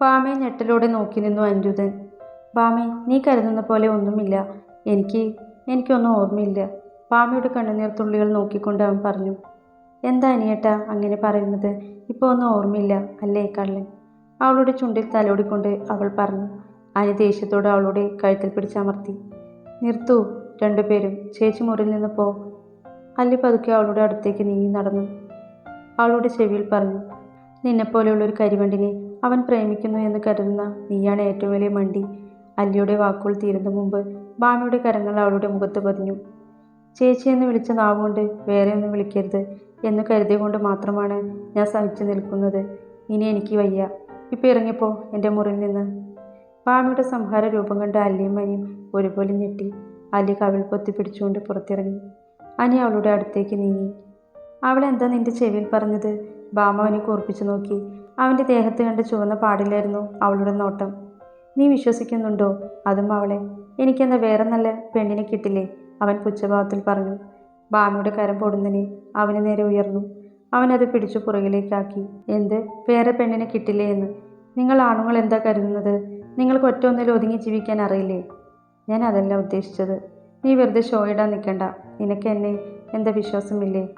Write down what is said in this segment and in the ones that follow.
ബാമയെ ഞെട്ടലോടെ നോക്കി നിന്നു അനിരുദ്ധൻ ബാമേ നീ കരുതുന്ന പോലെ ഒന്നുമില്ല. എനിക്ക് എനിക്കൊന്നും ഓർമ്മയില്ല. ബാമയുടെ കണ്ണുനീർ തുള്ളികൾ നോക്കിക്കൊണ്ട് അവൻ പറഞ്ഞു. എന്താ അനിയേട്ടാ അങ്ങനെ പറയുന്നത്? ഇപ്പോൾ ഒന്നും ഓർമ്മയില്ല അല്ലേ കള്ളൻ? അവളുടെ ചുണ്ടിൽ തലോടിക്കൊണ്ട് അവൾ പറഞ്ഞു. അനി ദേഷ്യത്തോടെ അവളുടെ കഴുത്തിൽ പിടിച്ചമർത്തി. നിർത്തൂ രണ്ടുപേരും. ചേച്ചി മുറിയിൽ നിന്ന് പോ. അല്ലി പതുക്കെ അവളുടെ അടുത്തേക്ക് നീങ്ങി നടന്നു. അവളുടെ ചെവിയിൽ പറഞ്ഞു. നിന്നെപ്പോലെയുള്ള ഒരു കരിവണ്ടിനെ അവൻ പ്രേമിക്കുന്നു എന്ന് കരുതുന്ന നീയാണ് ഏറ്റവും വലിയ മണ്ടി. അല്ലിയുടെ വാക്കുകൾ തീരുന്ന മുമ്പ് ബാമയുടെ കരങ്ങൾ അവളുടെ മുഖത്ത് പതിഞ്ഞു. ചേച്ചി എന്ന് വിളിച്ച നാവുകൊണ്ട് വേറെ ഒന്നും വിളിക്കരുത് എന്ന് കരുതിയ മാത്രമാണ് ഞാൻ സഹിച്ചു നിൽക്കുന്നത്. ഇനി എനിക്ക് വയ്യ. ഇപ്പം ഇറങ്ങിപ്പോ എന്റെ മുറിയിൽ നിന്ന്. ബാമയുടെ സംഹാര രൂപം കണ്ട അല്ലിയും അനിയും ഒരുപോലെ ഞെട്ടി. അല്ലി കവിൾ പൊത്തി പിടിച്ചുകൊണ്ട് പുറത്തിറങ്ങി. അനി അവളുടെ അടുത്തേക്ക് നീങ്ങി. അവളെന്താ നിന്റെ ചെവിയിൽ പറഞ്ഞത്? ബാമവനെ അവനെ കൂർപ്പിച്ചു നോക്കി. അവന്റെ ദേഹത്ത് കണ്ട് ചുവന്ന പാടില്ലായിരുന്നു അവളുടെ നോട്ടം. നീ വിശ്വസിക്കുന്നുണ്ടോ? അതും അവളെ. എനിക്കെന്താ വേറെ നല്ല പെണ്ണിനെ കിട്ടില്ലേ? അവൻ പുച്ഛഭാവത്തിൽ പറഞ്ഞു. ബാമയുടെ കരം പൊടുന്നതിന് അവന് നേരെ ഉയർന്നു. അവനത് പിടിച്ചു പുറകിലേക്കാക്കി. എന്ത്? വേറെ പെണ്ണിനെ കിട്ടില്ലേ എന്ന്? നിങ്ങൾ ആണുങ്ങൾ എന്താ കരുതുന്നത്? നിങ്ങൾക്ക് ഒറ്റ ഒന്നിൽ ഒതുങ്ങി ജീവിക്കാൻ അറിയില്ലേ? ഞാൻ അതല്ല ഉദ്ദേശിച്ചത്. നീ വെറുതെ ഷോ ഇടാൻ നിൽക്കണ്ട നിനക്ക് എന്നെ എന്താ വിശ്വാസമില്ലേ?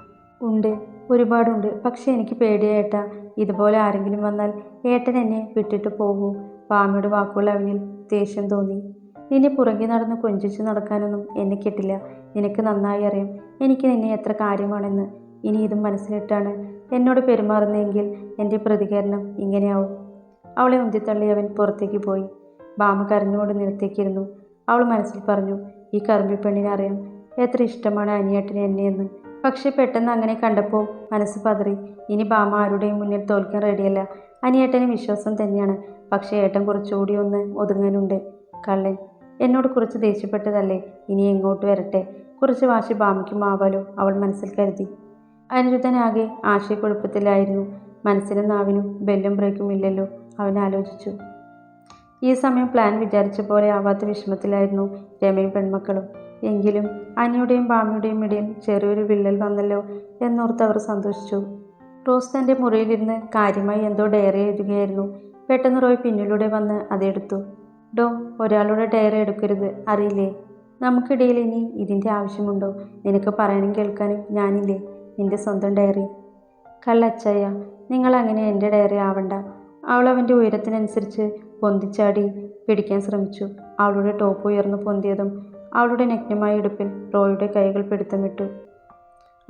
ഉണ്ട്. ഒരുപാടുണ്ട്. പക്ഷെ എനിക്ക് പേടിയേട്ടാ ഇതുപോലെ ആരെങ്കിലും വന്നാൽ ഏട്ടൻ എന്നെ വിട്ടിട്ട് പോകൂ. പാമയുടെ വാക്കുകൾ അവനിൽ ദേഷ്യം തോന്നി. നിന്നെ പുറകെ നടന്ന് കൊഞ്ചിച്ച് നടക്കാനൊന്നും എന്നെ കിട്ടില്ല. നിനക്ക് നന്നായി അറിയാം. എനിക്ക് നിന്നെ എത്ര കാര്യമാണെന്ന്. ഇനി ഇതും മനസ്സിലിട്ടാണ് എന്നോട് പെരുമാറുന്നതെങ്കിൽ എന്റെ പ്രതികരണം ഇങ്ങനെയാവും. അവളെ ഉന്തിത്തള്ളി അവൻ പുറത്തേക്ക് പോയി. ബാമ കരഞ്ഞുകൊണ്ട് നിലത്തേക്കിരുന്നു. അവൾ മനസ്സിൽ പറഞ്ഞു ഈ കറുമ്പിപ്പെണ്ണിനെ അറിയാം. എത്ര ഇഷ്ടമാണ് അനിയേട്ടന് എന്നെയെന്ന്. പക്ഷെ പെട്ടെന്ന് അങ്ങനെ കണ്ടപ്പോൾ മനസ്സ് പതറി. ഇനി ബാമ ആരുടെയും മുന്നിൽ തോൽക്കാൻ റെഡിയല്ല അനിയേട്ടന് വിശ്വാസം തന്നെയാണ്. പക്ഷേ ഏട്ടൻ കുറച്ചുകൂടി ഒന്ന് ഒതുങ്ങാനുണ്ട്. കള്ളൻ എന്നോട് കുറച്ച് ദേഷ്യപ്പെട്ടതല്ലേ? ഇനി എങ്ങോട്ട് വരട്ടെ? കുറച്ച് വാശി ബാമയ്ക്കും ആവാലോ? അവൾ മനസ്സിൽ കരുതി. അനിരുദ്ധനാകെ ആശയക്കുഴപ്പത്തിലായിരുന്നു. മനസ്സിനും നാവിനും ബെല്ലും ബ്രേക്കും ഇല്ലല്ലോ. അവൻ ആലോചിച്ചു. ഈ സമയം പ്ലാൻ വിചാരിച്ച പോലെ ആവാത്ത വിഷമത്തിലായിരുന്നു രമയും പെൺമക്കളും. എങ്കിലും അനിയുടെയും ബാമയുടെയും ഇടയിൽ ചെറിയൊരു വിള്ളൽ വന്നല്ലോ എന്നോർത്ത് അവർ സന്തോഷിച്ചു. റോസ് തന്റെ മുറിയിലിരുന്ന് കാര്യമായി എന്തോ ഡയറി എഴുതുകയായിരുന്നു. പെട്ടെന്ന് റോയ് പിന്നിലൂടെ വന്ന് അതെടുത്തു ഡോ ഒരാളുടെ ഡയറി എടുക്കരുത് അറിയില്ലേ? നമുക്കിടയിൽ ഇനി ഇതിന്റെ ആവശ്യമുണ്ടോ? നിനക്ക് പറയാനും കേൾക്കാനും ഞാനില്ലേ? നിന്റെ സ്വന്തം ഡയറി. കള്ളച്ചയ്യ നിങ്ങൾ അങ്ങനെ എന്റെ ഡയറി ആവണ്ട. അവൾ അവന്റെ ഉയരത്തിനനുസരിച്ച് പൊന്തിച്ചാടി പിടിക്കാൻ ശ്രമിച്ചു. അവളുടെ ടോപ്പ് ഉയർന്നു പൊന്തിയതും അവളുടെ നഗ്നമായ ഇടുപ്പിൽ റോയുടെ കൈകൾ പിടുത്തമിട്ടു.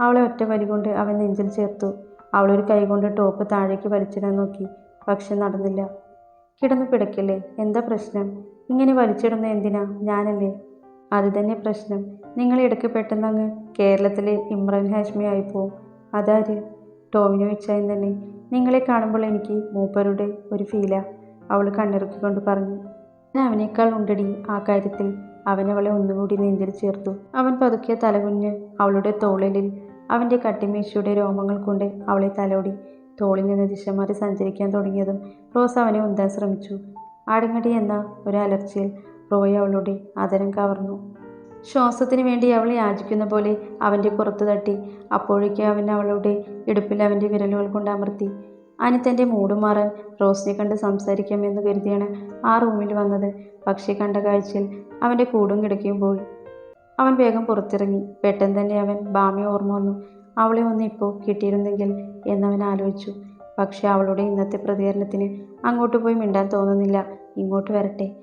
അവളെ ഒറ്റ വലി കൊണ്ട് അവൻ നെഞ്ചിൽ ചേർത്തു. അവളൊരു കൈ കൊണ്ട് ടോപ്പ് താഴേക്ക് വലിച്ചിടാൻ നോക്കി. പക്ഷെ നടന്നില്ല. കിടന്നു പിടക്കില്ലേ എന്താ പ്രശ്നം? ഇങ്ങനെ വലിച്ചിടുന്ന എന്തിനാ? ഞാനല്ലേ? അത് തന്നെ പ്രശ്നം. നിങ്ങൾ ഇടയ്ക്ക് പെട്ടെന്ന് അങ്ങ് കേരളത്തിലെ ഇമ്രാൻ ഹാഷ്മി ആയിപ്പോവും അതാര്? ടോവിനോ ഇച്ചായും തന്നെ. നിങ്ങളെ കാണുമ്പോൾ എനിക്ക് മൂപ്പരുടെ ഒരു ഫീലാണ് അവൾ കണ്ണിറുക്കിക്കൊണ്ട് പറഞ്ഞു. ഞാൻ അവനേക്കാൾ ഉണ്ടടി ആ കാര്യത്തിൽ. അവൻ അവളെ ഒന്നുകൂടി നെഞ്ചിൽ ചേർത്തു. അവൻ പതുക്കിയ തലകുഞ്ഞ് അവളുടെ തോളിലിൽ അവന്റെ കട്ടിമീശയുടെ രോമങ്ങൾ കൊണ്ട് അവളെ തലോടി. തോളിൽ നിന്ന് ദിശ മാറി സഞ്ചരിക്കാൻ തുടങ്ങിയതും റോസ് അവനെ ഉന്താൻ ശ്രമിച്ചു. ആടുങ്ങടി എന്ന? ഒരു അലർച്ചയിൽ റോയ് അവളുടെ അതരം കവർന്നു. ശ്വാസത്തിന് വേണ്ടി അവൾ യാചിക്കുന്ന പോലെ അവന്റെ പുറത്തു തട്ടി. അപ്പോഴേക്കും അവൻ അവളുടെ ഇടുപ്പിൽ അവന്റെ വിരലുകൾ കൊണ്ട് അമർത്തി. അനിത്തന്റെ മൂടുമാറാൻ മൂട് മാറാൻ റോസിനെ കണ്ട് സംസാരിക്കാമെന്ന് കരുതിയാണ് ആ റൂമിൽ വന്നത്. പക്ഷേ കണ്ട കാഴ്ചയിൽ അവന്റെ കൂടും കിടക്കുകയും പോയി അവൻ വേഗം പുറത്തിറങ്ങി. പെട്ടെന്ന് തന്നെ അവൻ ഭാമി ഓർമ്മ വന്നു. അവളെ ഒന്ന് ഇപ്പോൾ കിട്ടിയിരുന്നെങ്കിൽ എന്നവൻ ആലോചിച്ചു. പക്ഷെ അവളുടെ ഇന്നത്തെ പ്രതികരണത്തിന് അങ്ങോട്ട് പോയി മിണ്ടാൻ തോന്നുന്നില്ല. ഇങ്ങോട്ട് വരട്ടെ.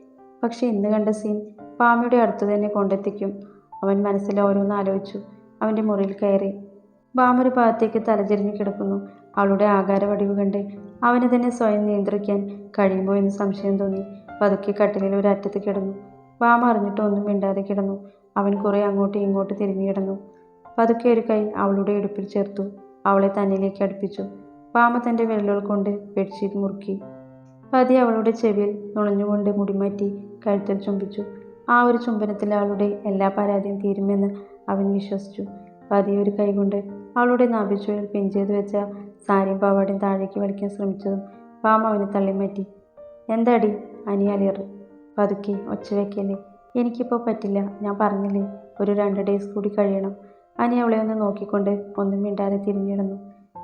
പക്ഷെ ഇന്ന് കണ്ട സീൻ ബാമയുടെ അടുത്ത് തന്നെ കൊണ്ടെത്തിക്കും. അവൻ മനസ്സിൽ ഓരോന്ന് ആലോചിച്ചു. അവന്റെ മുറിയിൽ കയറി. ബാമ ഒരു ഭാഗത്തേക്ക് തലചെരിഞ്ഞ് കിടക്കുന്നു. അവളുടെ ആകാരവടിവ് കണ്ട് അവനെ തന്നെ സ്വയം നിയന്ത്രിക്കാൻ കഴിയുമോ എന്ന് സംശയം തോന്നി. പതുക്കെ കട്ടിലിൽ ഒരു അറ്റത്ത് കിടന്നു. ബാമ അറിഞ്ഞിട്ട് ഒന്നും മിണ്ടാതെ കിടന്നു. അവൻ കുറെ അങ്ങോട്ടും ഇങ്ങോട്ടും തിരിഞ്ഞു കിടന്നു. പതുക്കെ ഒരു കൈ അവളുടെ ഇടുപ്പിൽ ചേർത്തു. അവളെ തന്നിലേക്ക് അടുപ്പിച്ചു. വാമ തന്റെ വിരലുകൾ കൊണ്ട് ബെഡ്ഷീറ്റ് മുറുക്കി. പതി അവളുടെ ചെവിയിൽ നുണഞ്ഞുകൊണ്ട് മുടിമാറ്റി കഴുത്തിൽ ചുംബിച്ചു. ആ ഒരു ചുംബനത്തിൽ അവളുടെ എല്ലാ പരാതിയും തീരുമെന്ന് അവൻ വിശ്വസിച്ചു. പതി ഒരു കൈകൊണ്ട് അവളുടെ നാഭിച്ചുഴൽ പിൻ വെച്ച സാരിയും പാവാടയും താഴേക്ക് വലിക്കാൻ ശ്രമിച്ചതും പാമ അവനെ തള്ളിമാറ്റി. എന്താടി? അനിയാലിയർ പതുക്കെ ഒച്ച വയ്ക്കല്ലേ എനിക്കിപ്പോൾ പറ്റില്ല. ഞാൻ പറഞ്ഞില്ലേ ഒരു രണ്ട് ഡേയ്സ് കൂടി കഴിയണം. അനി അവളെ ഒന്ന് നോക്കിക്കൊണ്ട് ഒന്നും മിണ്ടാതെ തിരിഞ്ഞിടുന്നു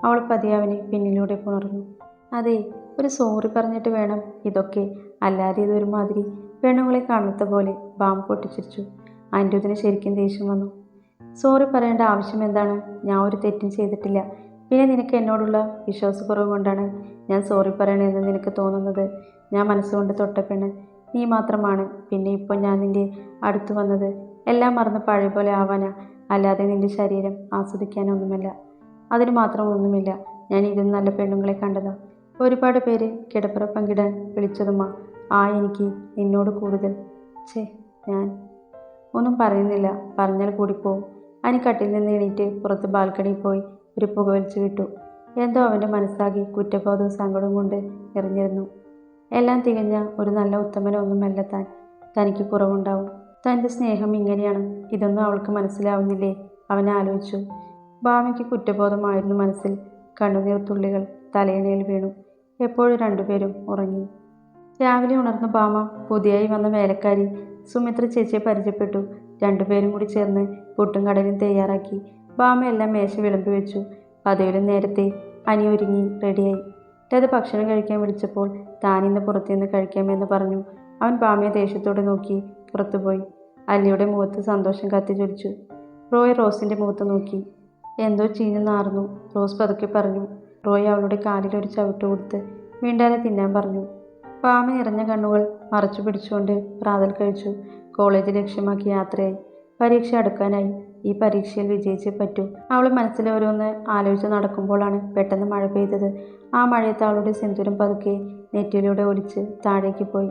അവൾ പതിയെ അവനെ പിന്നിലൂടെ പുണർന്നു. അതെ ഒരു സോറി പറഞ്ഞിട്ട് വേണം. ഇതൊക്കെ അല്ലാതെ ഇതൊരുമാതിരി പെണ്ണുങ്ങളെ കാണാത്ത പോലെ ബാം പൊട്ടിച്ചിരിച്ചു. അനിരുദ്ധിന് ശരിക്കും ദേഷ്യം വന്നു. സോറി പറയേണ്ട ആവശ്യം എന്താണ്? ഞാൻ ഒരു തെറ്റും ചെയ്തിട്ടില്ല. പിന്നെ നിനക്ക് എന്നോടുള്ള വിശ്വാസക്കുറവ് കൊണ്ടാണ് ഞാൻ സോറി പറയണമെന്ന് നിനക്ക് തോന്നുന്നത്? ഞാൻ മനസ്സുകൊണ്ട് തൊട്ടപ്പെണ് നീ മാത്രമാണ് പിന്നെ ഇപ്പോൾ ഞാൻ നിന്റെ അടുത്ത് വന്നത്. എല്ലാം മറന്ന് പഴയ പോലെ ആവാനാ. അല്ലാതെ നിന്റെ ശരീരം ആസ്വദിക്കാനൊന്നുമല്ല. അതിന് മാത്രം ഒന്നുമില്ല. ഞാൻ ഇതിൽ നല്ല പെണ്ണുങ്ങളെ കണ്ടതാ. ഒരുപാട് പേര് കിടപ്പറ പങ്കിടാൻ വിളിച്ചതുമാ. ആ എനിക്ക് നിന്നോട് കൂടുതൽ. ചേ ഞാൻ ഒന്നും പറയുന്നില്ല. പറഞ്ഞാൽ കൂടിപ്പോവും അനി കട്ടിൽ നിന്ന് എണീറ്റ് പുറത്ത് ബാൽക്കണിയിൽ പോയി ഒരു പുകവലിച്ചു വിട്ടു. എന്തോ അവന്റെ മനസ്സാകെ കുറ്റബോധവും സങ്കടവും കൊണ്ട് നിറഞ്ഞിരുന്നു എല്ലാം തികഞ്ഞ ഒരു നല്ല ഉത്തമനൊന്നുമല്ല താൻ തനിക്ക് കുറവുണ്ടാവും. തന്റെ സ്നേഹം ഇങ്ങനെയാണ്. ഇതൊന്നും അവൾക്ക് മനസ്സിലാവുന്നില്ലേ? അവൻ ആലോചിച്ചു. ഭാമിക്ക് കുറ്റബോധമായിരുന്നു മനസ്സിൽ കണ്ണുനീർ തുള്ളികൾ തലയിണയിൽ വീണു. എപ്പോഴും രണ്ടുപേരും ഉറങ്ങി. രാവിലെ ഉണർന്ന ഭാമ പുതിയായി വന്ന വേലക്കാരി സുമിത്ര ചേച്ചിയെ പരിചയപ്പെട്ടു. രണ്ടുപേരും കൂടി ചേർന്ന് പുട്ടും കടലും തയ്യാറാക്കി. ഭാമ എല്ലാം മേശ വിളമ്പി വെച്ചു. പതിവിലും നേരത്തെ അനി ഒരുങ്ങി റെഡിയായി. ലത ഭക്ഷണം കഴിക്കാൻ വിളിച്ചപ്പോൾ താൻ ഇന്ന് പുറത്തുനിന്ന് കഴിക്കാമെന്ന് പറഞ്ഞു. അവൻ ഭാമയെ ദേഷ്യത്തോടെ നോക്കി പുറത്തുപോയി. അല്ലിയുടെ മുഖത്ത് സന്തോഷം കത്തിജ്വലിച്ചു. റോയ് റോസിന്റെ മുഖത്ത് നോക്കി. എന്തോ ചീഞ്ഞു നാർന്നു റോസ് പതുക്കെ പറഞ്ഞു. റോയ് അവളുടെ കാലിൽ ഒരു ചവിട്ട് കൊടുത്ത് വീണ്ടാതെ തിന്നാൻ പറഞ്ഞു. പാമ നിറഞ്ഞ കണ്ണുകൾ മറച്ചു പിടിച്ചുകൊണ്ട് പ്രാതൽ കഴിച്ചു. കോളേജ് ലക്ഷ്യമാക്കി യാത്രയായി. പരീക്ഷ അടുക്കാനായി. ഈ പരീക്ഷയിൽ വിജയിച്ചേ പറ്റൂ. അവൾ മനസ്സിൽ ഓരോന്ന് ആലോചിച്ച് നടക്കുമ്പോഴാണ് പെട്ടെന്ന് മഴ പെയ്തത്. ആ മഴയത്ത് അവളുടെ സിന്ദൂരം പതുക്കെ നെറ്റിയിലൂടെ ഒലിച്ച് താഴേക്ക് പോയി.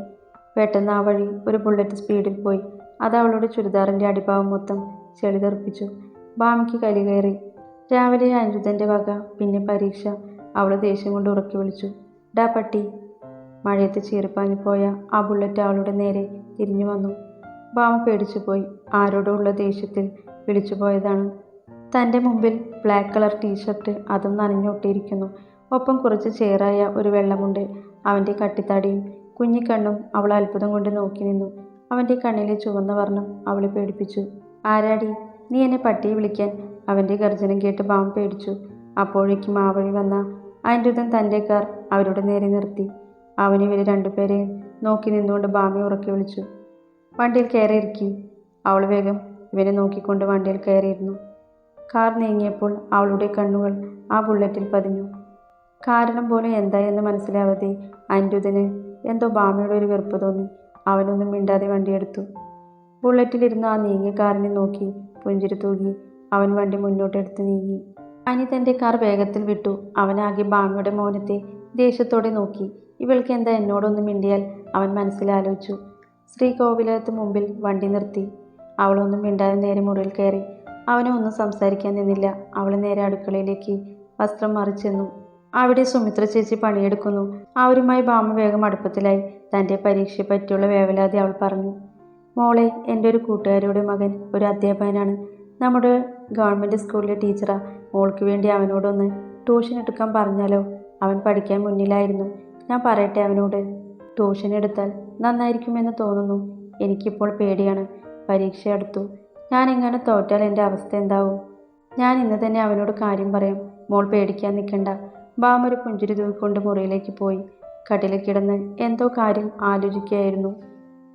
പെട്ടെന്ന് ആ വഴി ഒരു ബുള്ളറ്റ് സ്പീഡിൽ പോയി. അത് അവളുടെ ചുരിദാറിന്റെ അടിഭാവം മൊത്തം ചെളി ഭാമിക്ക് കലി കയറി. രാവിലെ അനിരുദ്ധന്റെ വക പിന്നെ പരീക്ഷ. അവൾ ദേഷ്യം കൊണ്ട് ഉറക്കി വിളിച്ചു. ഡാ പട്ടി. മഴയത്ത് ചീറിപ്പാഞ്ഞു പോയ ആ ബുള്ളറ്റ് അവളുടെ നേരെ തിരിഞ്ഞു വന്നു. ഭാമ പേടിച്ചുപോയി പോയി. ഉള്ള ദേഷ്യത്തിൽ വിളിച്ചു പോയതാണ്. തന്റെ മുമ്പിൽ ബ്ലാക്ക് കളർ ടീഷർട്ട് അതും നനഞ്ഞൊട്ടിയിരിക്കുന്നു ഒപ്പം കുറച്ച് ചേറായ ഒരു വെള്ളമുണ്ട്. അവന്റെ കട്ടിത്താടിയും കുഞ്ഞിക്കണ്ണും അവൾ അത്ഭുതം കൊണ്ട് നോക്കി നിന്നു. അവന്റെ കണ്ണിലെ ചുവന്ന വർണം അവളെ പേടിപ്പിച്ചു. ആരാടി? നീ എന്നെ പട്ടിയെ വിളിക്കാൻ? അവന്റെ ഗർജനം കേട്ട് ബാം പേടിച്ചു. അപ്പോഴേക്കും ആ വന്ന അനിരുദ്ധൻ തന്റെ കാർ അവരുടെ നേരെ നിർത്തി. അവൻ ഇവർ രണ്ടുപേരെയും നോക്കി നിന്നുകൊണ്ട് ബാമി ഉറക്കി വിളിച്ചു. വണ്ടിയിൽ കയറി ഇറക്കി അവൾ വേഗം ഇവനെ നോക്കിക്കൊണ്ട് വണ്ടിയിൽ കയറിയിരുന്നു. കാർ നീങ്ങിയപ്പോൾ അവളുടെ കണ്ണുകൾ ആ ബുള്ളറ്റിൽ പതിഞ്ഞു. കാരണം പോലും എന്തായെന്ന് മനസ്സിലാവാതെ അനിരുദ്ധന് എന്തോ ഭാമയുടെ ഒരു വെറുപ്പ് തോന്നി. അവനൊന്നും മിണ്ടാതെ വണ്ടിയെടുത്തു. ബുള്ളറ്റിലിരുന്ന് ആ നീങ്ങിയ കാറിനെ നോക്കി പുഞ്ചിരി തൂകി അവൻ വണ്ടി മുന്നോട്ടെടുത്ത് നീങ്ങി. അനി തന്റെ കാർ വേഗത്തിൽ വിട്ടു. അവനാകെ ഭാമയുടെ മൗനത്തെ ദേഷ്യത്തോടെ നോക്കി. ഇവൾക്ക് എന്താ എന്നോടൊന്നും മിണ്ടിയാൽ അവൻ മനസ്സിലാലോചിച്ചു. ശ്രീകോവിലകത്ത് മുമ്പിൽ വണ്ടി നിർത്തി. അവളൊന്നും മിണ്ടാതെ നേരെ മുറിയിൽ കയറി. അവനെ ഒന്നും സംസാരിക്കാൻ നിന്നില്ല. അവൾ നേരെ അടുക്കളയിലേക്ക് വസ്ത്രം മറിച്ചെന്നു അവിടെ സുമിത്ര ചേച്ചി പണിയെടുക്കുന്നു. അവരുമായി ബാമ വേഗം അടുപ്പത്തിലായി. തന്റെ പരീക്ഷയെ പറ്റിയുള്ള വേവലാതി അവൾ പറഞ്ഞു. മോളെ എന്റെ ഒരു കൂട്ടുകാരിയുടെ മകൻ ഒരു അധ്യാപകനാണ്. നമ്മുടെ ഗവൺമെന്റ് സ്കൂളിലെ ടീച്ചറാ. മോൾക്ക് വേണ്ടി അവനോടൊന്ന് ട്യൂഷൻ എടുക്കാൻ പറഞ്ഞാലോ? അവൻ പഠിക്കാൻ മുന്നിലായിരുന്നു. ഞാൻ പറയട്ടെ അവനോട്. ട്യൂഷൻ എടുത്താൽ നന്നായിരിക്കുമെന്ന് തോന്നുന്നു. എനിക്കിപ്പോൾ പേടിയാണ്. പരീക്ഷ എടുത്തു. ഞാൻ എങ്ങനെ തോറ്റാൽ എന്റെ അവസ്ഥ എന്താവും? ഞാൻ ഇന്ന് തന്നെ അവനോട് കാര്യം പറയും. മോൾ പേടിക്കാൻ നിൽക്കണ്ട. ബാം ഒരു പുഞ്ചിരി തൂക്കിക്കൊണ്ട് മുറിയിലേക്ക് പോയി. കട്ടിലിൽ കിടന്ന് എന്തോ കാര്യം ആലോചിക്കുകയായിരുന്നു.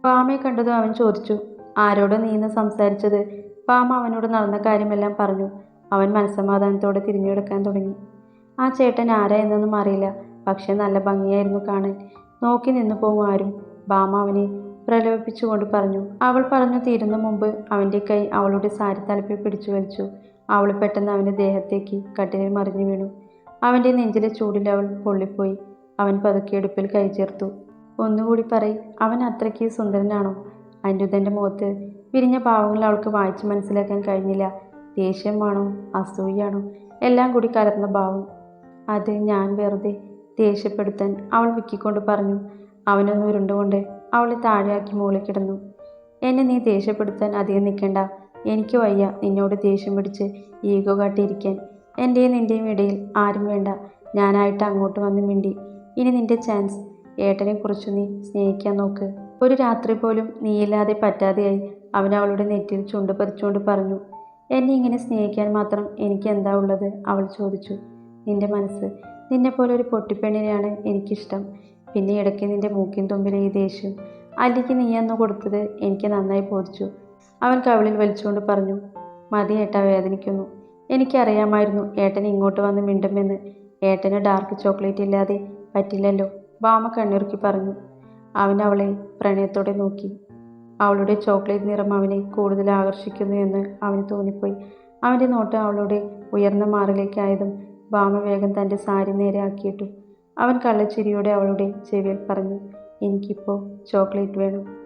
ബാമയെ കണ്ടതും അവൻ ചോദിച്ചു ആരോട് നീ ഇന്ന് സംസാരിച്ചത്? ബാമ അവനോട് നടന്ന കാര്യമെല്ലാം പറഞ്ഞു. അവൻ മനസ്സമാധാനത്തോടെ തിരിഞ്ഞെടുക്കാൻ തുടങ്ങി. ആ ചേട്ടൻ ആരാ എന്നൊന്നും അറിയില്ല. പക്ഷെ നല്ല ഭംഗിയായിരുന്നു കാണാൻ. നോക്കി നിന്നു പോകും ആരും. ബാമ അവനെ പ്രലോഭിപ്പിച്ചുകൊണ്ട് പറഞ്ഞു. അവൾ പറഞ്ഞു തീരുന്ന മുമ്പ് അവന്റെ കൈ അവളുടെ സാരി തലപ്പിൽ പിടിച്ചു വലിച്ചു. അവൾ പെട്ടെന്ന് അവന്റെ ദേഹത്തേക്ക് കട്ടിലിൽ മറിഞ്ഞു വീണു. അവന്റെ നെഞ്ചിലെ ചൂടിൽ അവൾ പൊള്ളിപ്പോയി. അവൻ പതുക്കെ അടുപ്പിൽ കൈ ചേർത്തു. ഒന്നുകൂടി പറയ് അവൻ അത്രയ്ക്ക് സുന്ദരനാണോ? അനിരുദ്ധന്റെ മുഖത്ത് വിരിഞ്ഞ ഭാവങ്ങൾ അവൾക്ക് വായിച്ച് മനസ്സിലാക്കാൻ കഴിഞ്ഞില്ല. ദേഷ്യമാണോ? അസൂയാണോ എല്ലാം കൂടി കലർന്ന ഭാവം. അത് ഞാൻ വെറുതെ ദേഷ്യപ്പെടുത്താൻ അവൾ വിക്കിക്കൊണ്ട് പറഞ്ഞു. അവനൊന്ന് ഉരുണ്ടുകൊണ്ട്. അവളെ താഴെയാക്കി മുകളിൽ കിടന്നു. എന്നെ നീ ദേഷ്യപ്പെടുത്താൻ അധികം നിൽക്കണ്ട. എനിക്ക് വയ്യ നിന്നോട് ദേഷ്യം പിടിച്ച് ഈഗോ കാട്ടിയിരിക്കാൻ. എന്റെയും നിന്റെയും ഇടയിൽ ആരും വേണ്ട. ഞാനായിട്ട് അങ്ങോട്ട് വന്ന് മിണ്ടി. ഇനി നിന്റെ ചാൻസ്. ഏട്ടനെ കുറിച്ച് നീ സ്നേഹിക്കാൻ നോക്ക്. ഒരു രാത്രി പോലും നീയില്ലാതെ പറ്റാതെയായി അവൻ അവളുടെ നെറ്റിൽ ചുണ്ട് പറിച്ചുകൊണ്ട് പറഞ്ഞു. എന്നെ ഇങ്ങനെ സ്നേഹിക്കാൻ മാത്രം എനിക്ക് എന്താ ഉള്ളത്? അവൾ ചോദിച്ചു. നിന്റെ മനസ്സ്. നിന്നെപ്പോലെ ഒരു പൊട്ടിപ്പെണ്ണിനെയാണ് എനിക്കിഷ്ടം. പിന്നെ ഇടയ്ക്ക് നിന്റെ മൂക്കിൻ തുമ്പിലെ ഈ ദേഷ്യം അല്ലിക്ക് നീയെന്ന് കൊടുത്തത് എനിക്ക് നന്നായി ബോധിച്ചു. അവൻ കവിളിൽ വലിച്ചുകൊണ്ട് പറഞ്ഞു മതി ഏട്ട വേദനിക്കുന്നു. എനിക്കറിയാമായിരുന്നു ഏട്ടൻ ഇങ്ങോട്ട് വന്ന് മിണ്ടുമെന്ന്. ഏട്ടന് ഡാർക്ക് ചോക്ലേറ്റ് ഇല്ലാതെ പറ്റില്ലല്ലോ ബാമ കണ്ണുറുക്കി പറഞ്ഞു. അവൻ അവളെ പ്രണയത്തോടെ നോക്കി. അവളുടെ ചോക്ലേറ്റ് നിറം അവനെ കൂടുതൽ ആകർഷിക്കുന്നു എന്ന് അവന് തോന്നിപ്പോയി. അവന്റെ നോട്ട് അവളുടെ ഉയർന്ന മാറിലേക്കായതും ബാമ വേഗം തന്റെ സാരി നേരെ ആക്കിയിട്ടു. അവൻ കള്ളച്ചിരിയോടെ അവളുടെ ചെവിയിൽ പറഞ്ഞു എനിക്കിപ്പോൾ ചോക്ലേറ്റ് വേണം.